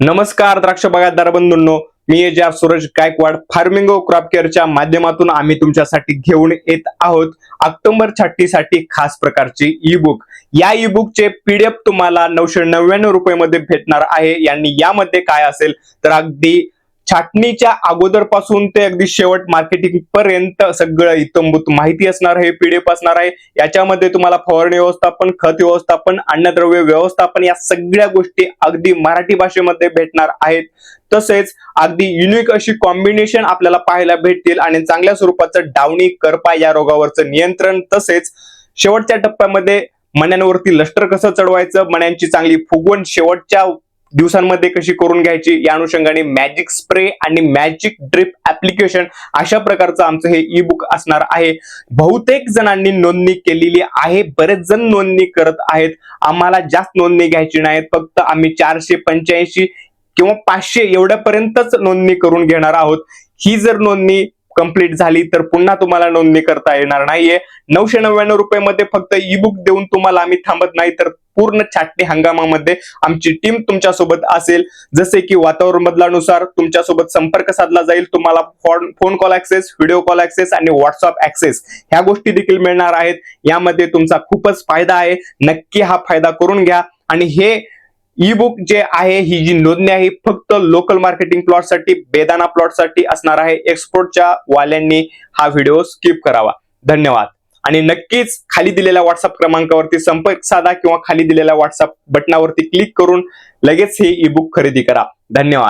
नमस्कार द्राक्ष बागायतदार बंधूंनो. मी एजा सूरज गायकवाड. फार्मिंग क्रॉप केअरच्या माध्यमातून आम्ही तुमच्यासाठी घेऊन येत आहोत ऑक्टोबर छाटणीसाठी खास प्रकारची ई बुक या ई बुकचे पीडीएफ तुम्हाला नऊशे नव्याण्णव रुपये मध्ये भेटणार आहे. यांनी यामध्ये काय असेल तर अगदी छाटणीच्या अगोदरपासून ते अगदी शेवट मार्केटिंग पर्यंत सगळं इतंभूत माहिती असणार आहे पीडीएफ असणार आहे. याच्यामध्ये तुम्हाला फवारणी व्यवस्थापन खत व्यवस्थापन अन्नद्रव्य व्यवस्थापन या सगळ्या गोष्टी अगदी मराठी भाषेमध्ये भेटणार आहेत. तसेच अगदी युनिक अशी कॉम्बिनेशन आपल्याला पाहायला भेटतील आणि चांगल्या स्वरूपाचं डावणी करपा या रोगावरचं नियंत्रण. तसेच शेवटच्या टप्प्यामध्ये मण्यांवरती लष्टर कसं चढवायचं मण्यांची चांगली फुगवण शेवटच्या दिवसांमध्ये कशी करून घ्यायची? या अनुषंगाने मॅजिक स्प्रे आणि मॅजिक ड्रिप ऍप्लिकेशन अशा प्रकारचं आमचं हे ई बुक असणार आहे. बहुतेक जणांनी नोंदणी केलेली आहे. बरेच जण नोंदणी करत आहेत. आम्हाला जास्त नोंदणी घ्यायची नाहीत. फक्त आम्ही चारशे पंच्याऐंशी किंवा पाचशे एवढ्यापर्यंतच नोंदणी करून घेणार आहोत. ही जर नोंदणी कंप्लीट झाली तर पुन्हा तुम्हाला नोंदणी करता येणार नाहीये. नऊशे नव्याण्णव रुपये मध्ये फक्त ई बुक देऊन तुम्हाला आम्ही थांबत नाही तर पूर्ण छाटणी हंगामामध्ये आमची टीम तुमच्यासोबत असेल. जसे की वातावरण बदलानुसार तुमच्यासोबत संपर्क साधला जाईल. तुम्हाला phone phone call access video call access आणि व्हॉट्सअप ऍक्सेस ह्या गोष्टी देखील मिळणार आहेत. यामध्ये तुमचा खूपच फायदा आहे. नक्की हा फायदा करून घ्या. आणि हे ई बुक जे आहे ही जी नोंदणी आहे फक्त लोकल मार्केटिंग प्लॉटसाठी बेदाना प्लॉटसाठी असणार आहे. एक्सपोर्टच्या वाल्यांनी हा व्हिडिओ स्किप करावा. धन्यवाद. आणि नक्कीच खाली दिलेल्या व्हॉट्सअप क्रमांकावरती संपर्क साधा किंवा खाली दिलेल्या व्हॉट्सअप बटनावरती क्लिक करून लगेच हे ई बुक खरेदी करा. धन्यवाद.